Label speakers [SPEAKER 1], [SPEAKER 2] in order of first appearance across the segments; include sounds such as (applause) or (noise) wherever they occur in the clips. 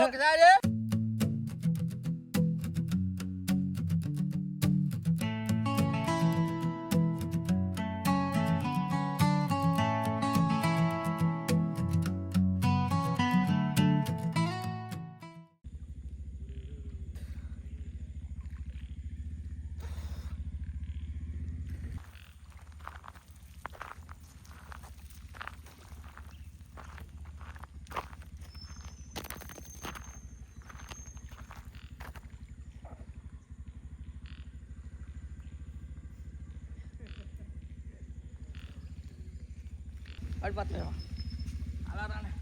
[SPEAKER 1] Gracias. અડપાથો આલા Rane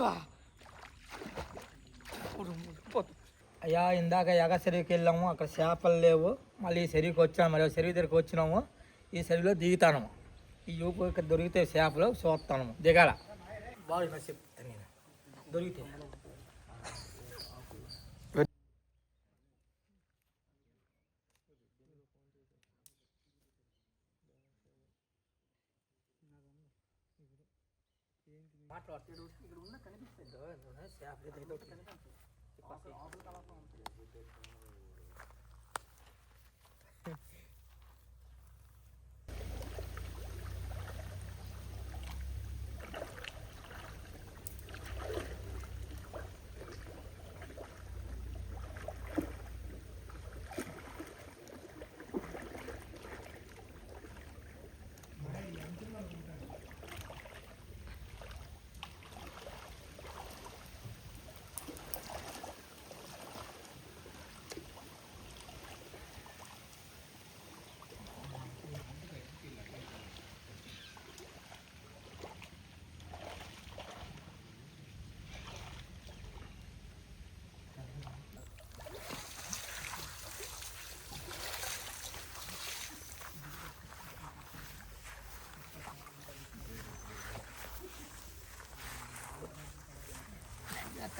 [SPEAKER 1] Ah! అయ్యా ఇందాక ఎగ చెరువుకి వెళ్ళాము అక్కడ చేపలు లేవు. మళ్ళీ ఈ చెరువుకి వచ్చాము మరి చెరువు దగ్గరికి వచ్చినాము. ఈ చెరువులో దిగుతాను. ఈ యూపు ఇక్కడ దొరికితే చేపలు చూస్తాను. దిగాల. బాగా చెప్తాను నేను దొరికితే. మాట్లాడుతున్నాడు ఇక్కడ ఉన్న కనిపిస్తుంది చేపలు Passei. Olha o que eu tava falando.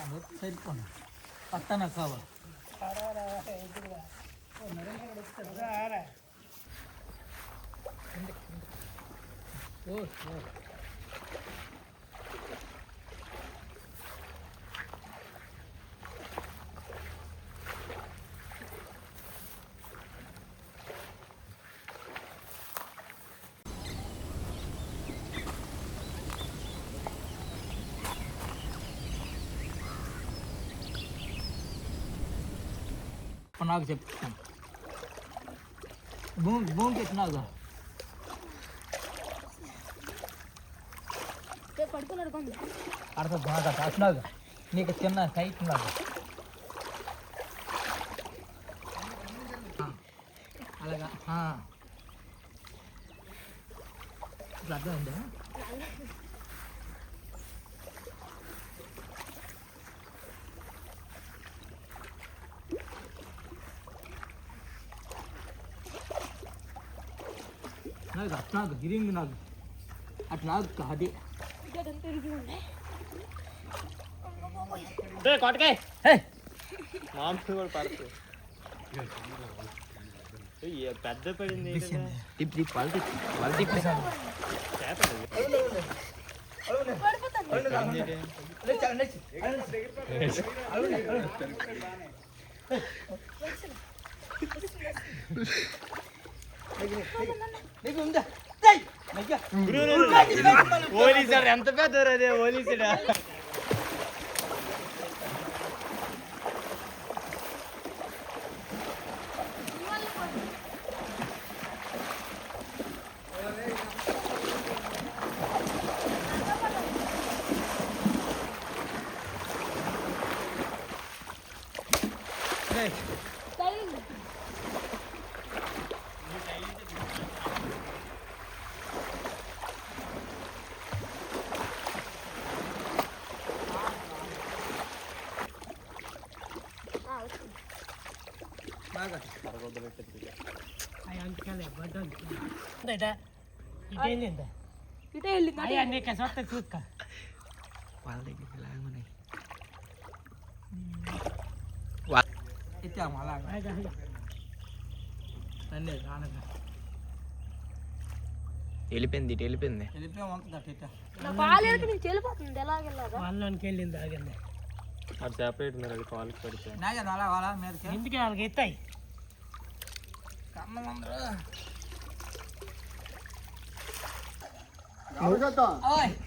[SPEAKER 1] அதை சரி பண்ணு அத்தனை காவல் ஓ ஓ. ఇప్పుడు నాకు చెప్తాను. భూమి భూమికి ఎత్తినాగా అర్థం బాగా అట్లాగా. నీకు చిన్న సైట్ లాగా అలాగా. ఇప్పుడు అర్థమైందా? ಅಟ್ನಾಗ ಅಟ್ನಾಗ
[SPEAKER 2] ಹಿರಿಂಗ್ನಾಗ ಅಟ್ನಾಗ
[SPEAKER 3] ಕಾದೆ
[SPEAKER 1] ಕೊಟ್ಕೆ
[SPEAKER 3] మాంసం పడుతుంది పెద్ద పడింది
[SPEAKER 1] ఇప్పుడు పల్ది పల్ది
[SPEAKER 3] చేప పోలీసాడు ఎంత పెద్ద అదే వెళ్ళిపోయింది ఇటు వెళ్ళిపోయింది
[SPEAKER 2] వెళ్ళిపోయింది వెళ్ళిపోతుంది ఎలాగెళ్ళా
[SPEAKER 4] వాళ్ళకి వెళ్ళింది ఆగండి
[SPEAKER 3] అది సెపరేట్ మీరు అది కాల్కి పెడితే.
[SPEAKER 4] ఎందుకే వాళ్ళకి ఎత్తాయి?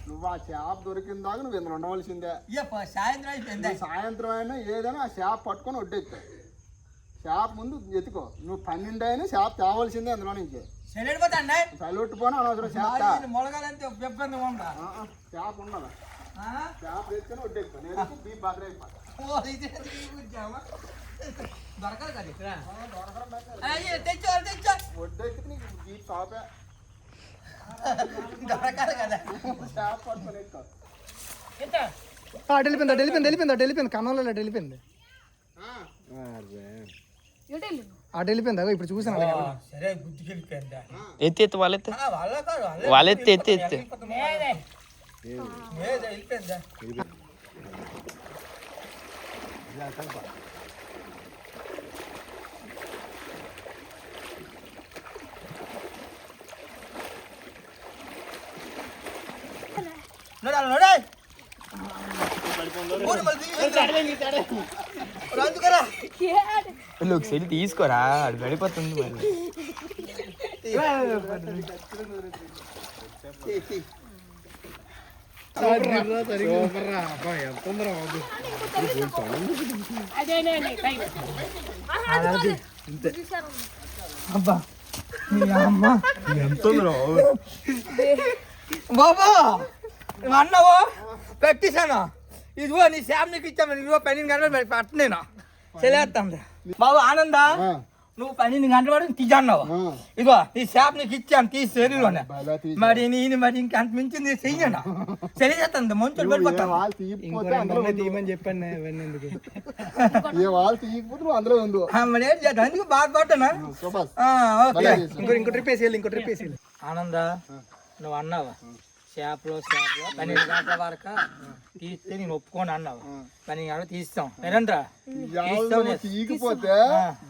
[SPEAKER 5] నువ్వు ఆ చేప దొరికిన దాకా నువ్వు ఇందులో ఉండవలసిందే.
[SPEAKER 1] సాయంత్రం అయిపోయింది.
[SPEAKER 5] సాయంత్రం అయినా ఏదైనా ఆ చేప పట్టుకొని వడ్డెక్తా చేప ముందు ఎత్తుకో. నువ్వు పన్నెండు అయినా చేప తేవలసిందే అందులో నుంచి.
[SPEAKER 1] చెల్లెడిపోతాండి
[SPEAKER 5] చల్లొట్టుపోయినా అనవసరం చేప
[SPEAKER 1] మొలగాలంటే
[SPEAKER 5] చేప ఉండదు?
[SPEAKER 1] ఈ? దొరకదు కదా ఇక్కడ అయ్యి తెచ్చో తెచ్చో
[SPEAKER 5] వడ్డెక్కి నీకు బీ షాపే
[SPEAKER 1] దొరకదు కదా
[SPEAKER 5] పట్టుకొని ఎక్కువ
[SPEAKER 4] అటు వెళ్ళిపోయింది వెళ్ళిపోయింది వెళ్ళిపోయింది వెళ్ళిపోయింది కన్నంలో వెళ్ళిపోయింది అటు వెళ్ళిపోయింది ఇప్పుడు చూసాను
[SPEAKER 3] ఎత్తి ఎత్తి వాళ్ళెత్తి.
[SPEAKER 1] ఆ, వాళ్ళ కాదు వాళ్ళే
[SPEAKER 3] వాళ్ళ ఎత్తి ఎత్తి.
[SPEAKER 1] నడాలి నడాలి ఊరు మళ్ళీ దిగి అందుకరా
[SPEAKER 3] వీళ్ళు ఒకసారి తీసుకోరా అది గడిపోతుంది మరి
[SPEAKER 2] చూసారు
[SPEAKER 1] అబ్బా మీ అమ్మ బాబా నువ్వు అన్నావు పెట్టేశాను ఇదిగో నీ శామ్ నీకు ఇచ్చాను ఇదిగో పన్నెండు గంటలు మరి పట్టనేను బాబు ఆనందా నువ్వు పన్నెండు గంటల వరకు తీయన్నావు.
[SPEAKER 5] ఆ.
[SPEAKER 1] ఇదిగో నీ శాప్ నీకు ఇచ్చాను తీసి శరీరంలోనే. మరి నేను మరి ఇంకంత మించి నీ చెయ్యను. (laughs)
[SPEAKER 5] తీయకపోతే అందులో ఉండు.
[SPEAKER 4] తీయమని
[SPEAKER 5] ఉంది
[SPEAKER 1] మరి ఏం చేద్దాం? అందుకు బాధపడ్డానా ఓకే.
[SPEAKER 4] ఇంకో ఇంకో ట్రిప్ వేసేయాలి ఇంకో ట్రిప్ వేసేయాలి
[SPEAKER 1] ఆనంద నువ్వు అన్నావు? షాప్లో షాప్లో. పన్నెండు గంటల వరకు తీస్తే నేను ఒప్పుకోను అన్నావు. పన్నెండు గంటలు తీస్తాం?
[SPEAKER 5] నువ్వు తీయకపోతే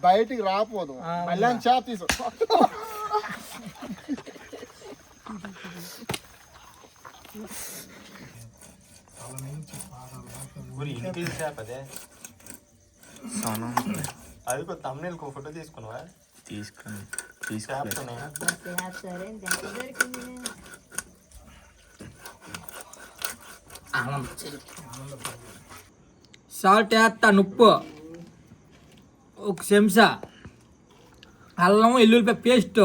[SPEAKER 5] బయటికి రాపోదు. మళ్ళీ చేప తీసు
[SPEAKER 3] అది? ఒక తమ్ముళ్ళకి ఒక ఫోటో తీసుకున్నావా? తీసుకుని తీసుకుని
[SPEAKER 1] సాల్ట్ వేస్తాను ఉప్పు ఒక చెంచా అల్లం ఎల్లుల్లిపాయ పేస్ట్.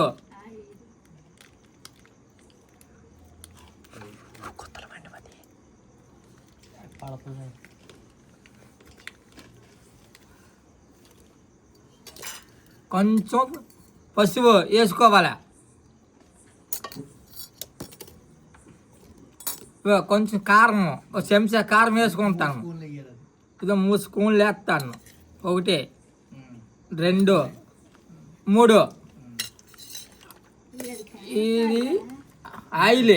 [SPEAKER 1] కొంచెం పసుపు వేసుకోవాలా? కొంచెం కారం ఒక చెంచా కారం వేసుకుంటాను. ఇదో మూడు స్పూన్లు వేస్తాను. ఒకటి రెండు మూడు. ఇది ఆయిల్.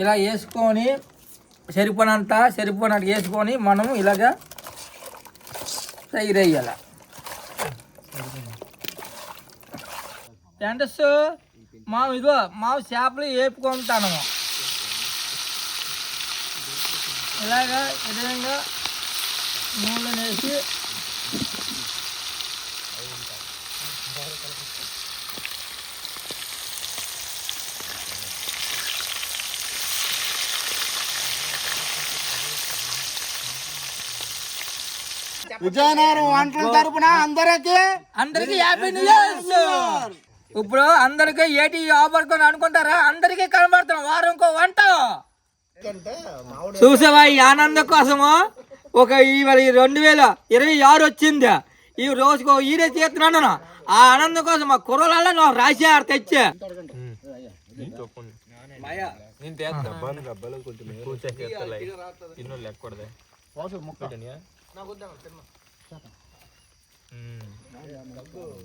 [SPEAKER 1] ఇలా వేసుకొని సరిపోనంత సరిపోనట్టు వేసుకొని మనం ఇలాగా తయారయ్యాలి ఎండస్ మా ఇదిగో మా చేపలు వేపుకుంటాను ఇలాగా ఈ విధంగా నూనె వేసి
[SPEAKER 5] విజయనగరం వంటల తరపున అందరికీ
[SPEAKER 1] అందరికి హ్యాపీ న్యూ ఇయర్ ఇప్పుడు అందరికి ఏటి ఆఫర్ అనుకుంటారా? అందరికీ కనబడుతున్నాం. వారంకో వంట. చూసావా ఈ ఆనందం కోసము? ఒక ఈ మరి రెండు వేల ఇరవై ఆరు వచ్చింది. ఈ రోజుకు ఈడే చేస్తున్నాను. ఆ ఆనందం కోసం మా కుర్రలలో నువ్వు రాశారు తెచ్చా.
[SPEAKER 3] నేను చేస్తా డబ్బాలు